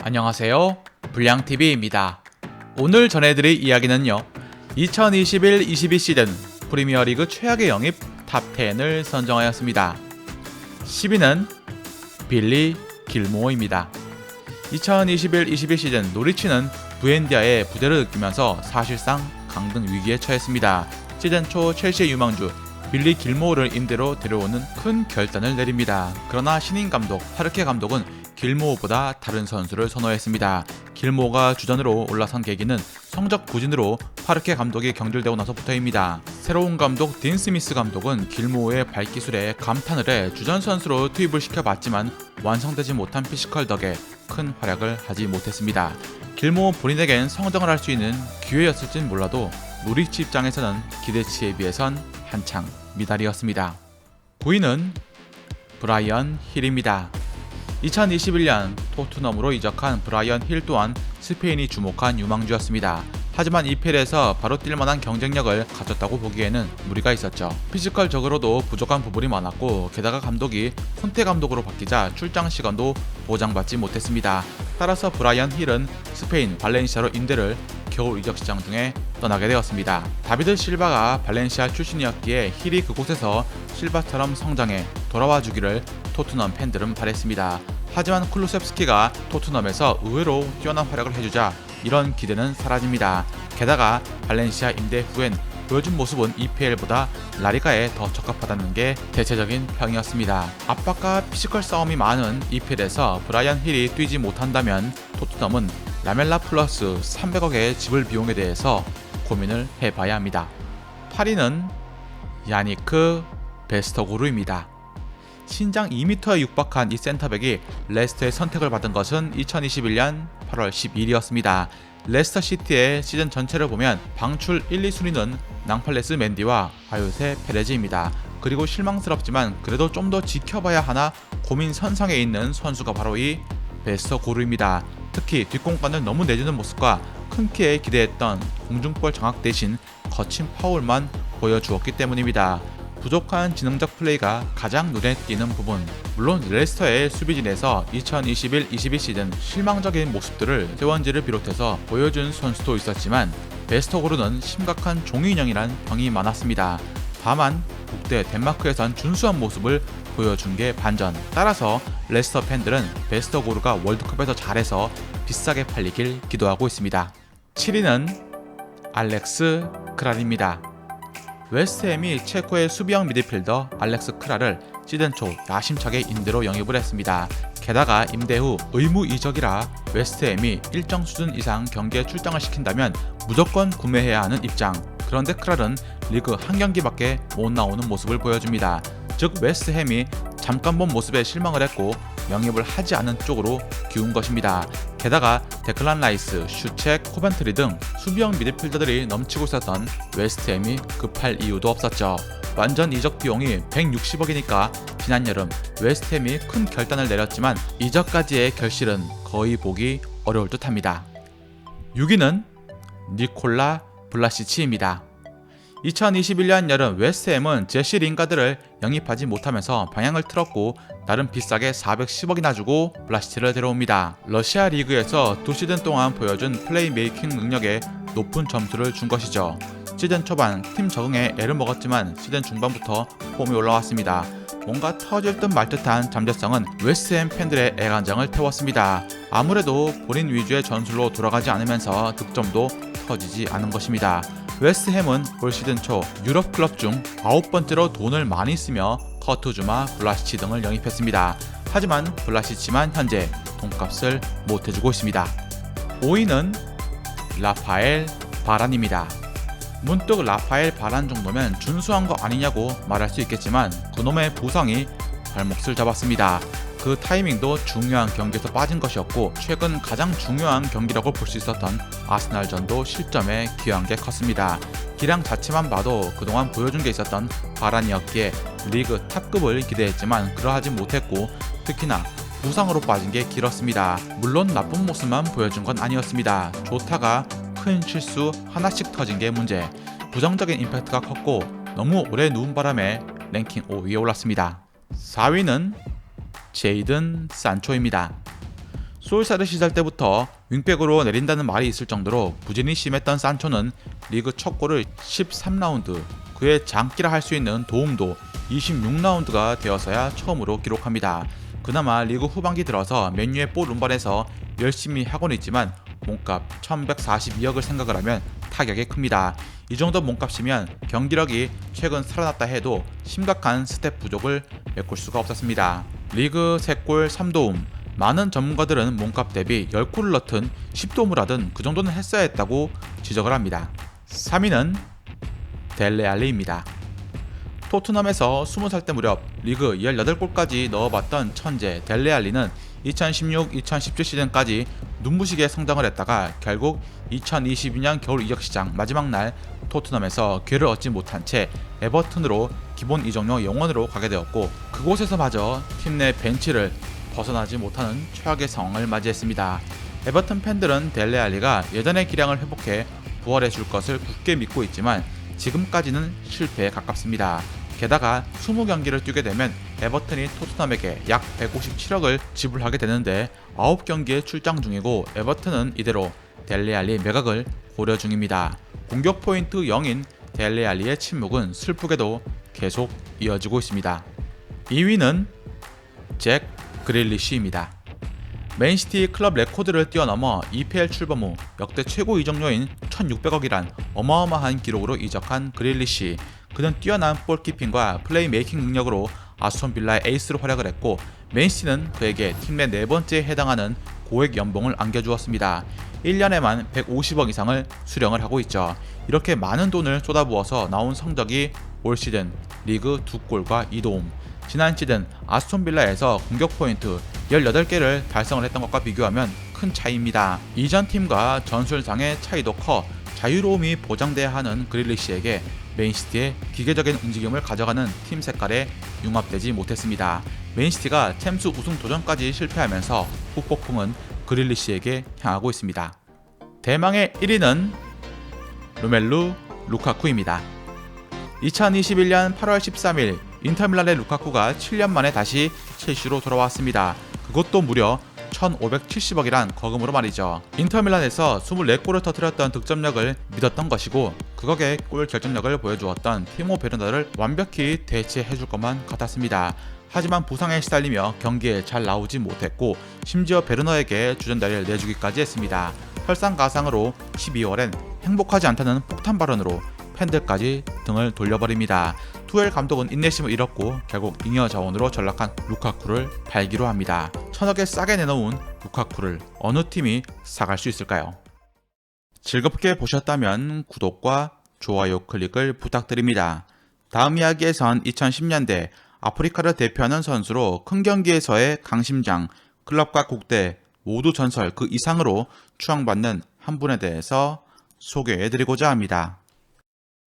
안녕하세요. 불량TV입니다. 오늘 전해드릴 이야기는요. 2021-22 시즌 프리미어리그 최악의 영입 탑10을 선정하였습니다. 10위는 빌리 길모어입니다. 2021-22 시즌 노리치는 부엔디아의 부재를 느끼면서 사실상 강등 위기에 처했습니다. 시즌 초 첼시의 유망주 빌리 길모어를 임대로 데려오는 큰 결단을 내립니다. 그러나 신인 감독 파르케 감독은 길모어보다 다른 선수를 선호했습니다. 길모어가 주전으로 올라선 계기는 성적 부진으로 파르케 감독이 경질되고 나서부터입니다. 새로운 감독 딘 스미스 감독은 길모어의 발기술에 감탄을 해 주전 선수로 투입을 시켜봤지만 완성되지 못한 피지컬 덕에 큰 활약을 하지 못했습니다. 길모어 본인에겐 성장을 할 수 있는 기회였을진 몰라도 노리치 입장에서는 기대치에 비해선 한창 미달이었습니다. 9위는 브라이언 힐입니다. 2021년 토트넘으로 이적한 브라이언 힐 또한 스페인이 주목한 유망주였습니다. 하지만 EPL에서 바로 뛸 만한 경쟁력을 가졌다고 보기에는 무리가 있었죠. 피지컬적으로도 부족한 부분이 많았고 게다가 감독이 콘테 감독으로 바뀌자 출장 시간도 보장받지 못했습니다. 따라서 브라이언 힐은 스페인 발렌시아로 임대를 겨울 이적 시장 중에 떠나게 되었습니다. 다비드 실바가 발렌시아 출신이었기에 힐이 그곳에서 실바처럼 성장해 돌아와 주기를 토트넘 팬들은 바랬습니다. 하지만 클루셉스키가 토트넘에서 의외로 뛰어난 활약을 해주자 이런 기대는 사라집니다. 게다가 발렌시아 임대 후엔 보여준 모습은 EPL보다 라리가에 더 적합하다는 게 대체적인 평이었습니다. 압박과 피지컬 싸움이 많은 EPL에서 브라이언 힐이 뛰지 못한다면 토트넘은 라멜라 플러스 300억의 지불 비용에 대해서 고민을 해봐야 합니다. 8위는 야니크 베스터고르입니다. 신장 2m에 육박한 이 센터백이 레스터의 선택을 받은 것은 2021년 8월 12일이었습니다. 레스터 시티의 시즌 전체를 보면 방출 1, 2순위는 낭팔레스 맨디와 아요세 페레즈입니다. 그리고 실망스럽지만 그래도 좀 더 지켜봐야 하나 고민 선상에 있는 선수가 바로 이 베스터 고르입니다. 특히 뒷공간을 너무 내주는 모습과 큰 키에 기대했던 공중볼 장악 대신 거친 파울만 보여주었기 때문입니다. 부족한 지능적 플레이가 가장 눈에 띄는 부분. 물론 레스터의 수비진에서 2021-22 시즌 실망적인 모습들을 세원지를 비롯해서 보여준 선수도 있었지만 베스터고르는 심각한 종이인형이란 병이 많았습니다. 다만 국대 덴마크에선 준수한 모습을 보여준 게 반전. 따라서 레스터 팬들은 베스터 고르가 월드컵에서 잘해서 비싸게 팔리길 기도하고 있습니다. 7위는 알렉스 크랄입니다. 웨스트햄이 체코의 수비형 미드필더 알렉스 크라를 시즌 초 야심차게 임대로 영입을 했습니다. 게다가 임대 후 의무 이적이라 웨스트햄이 일정 수준 이상 경기에 출장을 시킨다면 무조건 구매해야 하는 입장. 그런데 크랄은 리그 한 경기밖에 못 나오는 모습을 보여줍니다. 즉 웨스트햄이 잠깐 본 모습에 실망을 했고 영입을 하지 않은 쪽으로 기운 것입니다. 게다가 데클란 라이스, 슈책, 코벤트리 등 수비형 미드필더들이 넘치고 있었던 웨스트햄이 급할 이유도 없었죠. 완전 이적 비용이 160억이니까 지난 여름 웨스트햄이 큰 결단을 내렸지만 이적까지의 결실은 거의 보기 어려울 듯합니다. 6위는 니콜라 블라시치입니다. 2021년 여름 웨스트햄은 제시 링가드를 영입하지 못하면서 방향을 틀었고 나름 비싸게 410억이나 주고 블라시치를 데려옵니다. 러시아 리그에서 두 시즌 동안 보여준 플레이메이킹 능력에 높은 점수를 준 것이죠. 시즌 초반 팀 적응에 애를 먹었지만 시즌 중반부터 폼이 올라왔습니다. 뭔가 터질 듯 말 듯한 잠재성은 웨스트햄 팬들의 애간장을 태웠습니다. 아무래도 본인 위주의 전술로 돌아가지 않으면서 득점도 터지지 않은 것입니다. 웨스트햄은 올 시즌 초 유럽 클럽 중 아홉 번째로 돈을 많이 쓰며 커트주마, 블라시치 등을 영입했습니다. 하지만 블라시치만 현재 돈값을 못 해주고 있습니다. 5위는 라파엘 바란입니다. 문득 라파엘 바란 정도면 준수한 거 아니냐고 말할 수 있겠지만 그놈의 부상이 발목을 잡았습니다. 그 타이밍도 중요한 경기에서 빠진 것이었고 최근 가장 중요한 경기라고 볼 수 있었던 아스날전도 실점에 기여한 게 컸습니다. 기량 자체만 봐도 그동안 보여준 게 있었던 바란이었기에 리그 탑급을 기대했지만 그러하지 못했고 특히나 부상으로 빠진 게 길었습니다. 물론 나쁜 모습만 보여준 건 아니었습니다. 조타가 큰 실수 하나씩 터진 게 문제. 부정적인 임팩트가 컸고 너무 오래 누운 바람에 랭킹 5위에 올랐습니다. 4위는 제이든 산초입니다. 솔사르 시절 때부터 윙백으로 내린다는 말이 있을 정도로 부진이 심했던 산초는 리그 첫 골을 13라운드, 그의 장기라 할 수 있는 도움도 26라운드가 되어서야 처음으로 기록합니다. 그나마 리그 후반기 들어서 맨유의 볼 운반에서 열심히 하고는 있지만 몸값 1142억을 생각을 하면 타격이 큽니다. 이 정도 몸값이면 경기력이 최근 살아났다 해도 심각한 스텝 부족을 메꿀 수가 없었습니다. 리그 3골 3도움 많은 전문가들은 몸값 대비 10골을 넣든 10도움을 하든 그 정도는 했어야 했다고 지적을 합니다. 3위는 델레 알리입니다. 토트넘에서 20살 때 무렵 리그 18골까지 넣어봤던 천재 델레 알리는 2016-2017 시즌까지 눈부시게 성장을 했다가 결국 2022년 겨울 이적 시장 마지막 날 토트넘에서 기회를 얻지 못한 채 에버튼으로 기본 이적료 영원으로 가게 되었고 그곳에서마저 팀 내 벤치를 벗어나지 못하는 최악의 상황을 맞이했습니다. 에버튼 팬들은 델레 알리가 예전의 기량을 회복해 부활해 줄 것을 굳게 믿고 있지만 지금까지는 실패에 가깝습니다. 게다가 20경기를 뛰게 되면 에버튼이 토트넘에게 약 157억을 지불하게 되는데 9경기에 출장 중이고 에버튼은 이대로 델레알리 매각을 고려 중입니다. 공격 포인트 0인 델레알리의 침묵은 슬프게도 계속 이어지고 있습니다. 2위는 잭 그릴리쉬입니다. 맨시티 클럽 레코드를 뛰어넘어 EPL 출범 후 역대 최고 이적료인 1,600억이란 어마어마한 기록으로 이적한 그릴리시. 그는 뛰어난 볼키핑과 플레이메이킹 능력으로 아스톤 빌라의 에이스로 활약을 했고 맨시티는 그에게 팀 내 네 번째에 해당하는 고액 연봉을 안겨주었습니다. 1년에만 150억 이상을 수령을 하고 있죠. 이렇게 많은 돈을 쏟아부어서 나온 성적이 올 시즌 리그 2골과 2도움, 지난 시즌 아스톤 빌라에서 공격 포인트 18개를 달성을 했던 것과 비교하면 큰 차이입니다. 이전 팀과 전술상의 차이도 커 자유로움이 보장돼야 하는 그릴리시에게 맨시티의 기계적인 움직임을 가져가는 팀 색깔에 융합되지 못했습니다. 맨시티가 챔스 우승 도전까지 실패하면서 후폭풍은 그릴리시에게 향하고 있습니다. 대망의 1위는 루멜루 루카쿠입니다. 2021년 8월 13일 인터밀란의 루카쿠가 7년 만에 다시 첼시로 돌아왔습니다. 그것도 무려 1,570억이란 거금으로 말이죠. 인터밀란에서 24골을 터뜨렸던 득점력을 믿었던 것이고 그것의 골 결정력을 보여주었던 티모 베르나를 완벽히 대체해줄 것만 같았습니다. 하지만 부상에 시달리며 경기에 잘 나오지 못했고 심지어 베르너에게 주전자를 내주기까지 했습니다. 설상가상으로 12월엔 행복하지 않다는 폭탄 발언으로 팬들까지 등을 돌려버립니다. 투엘 감독은 인내심을 잃었고 결국 잉여 자원으로 전락한 루카쿠를 팔기로 합니다. 천억에 싸게 내놓은 루카쿠를 어느 팀이 사갈 수 있을까요? 즐겁게 보셨다면 구독과 좋아요 클릭을 부탁드립니다. 다음 이야기에선 2010년대 아프리카를 대표하는 선수로 큰 경기에서의 강심장, 클럽과 국대 모두 전설 그 이상으로 추앙받는 한 분에 대해서 소개해드리고자 합니다.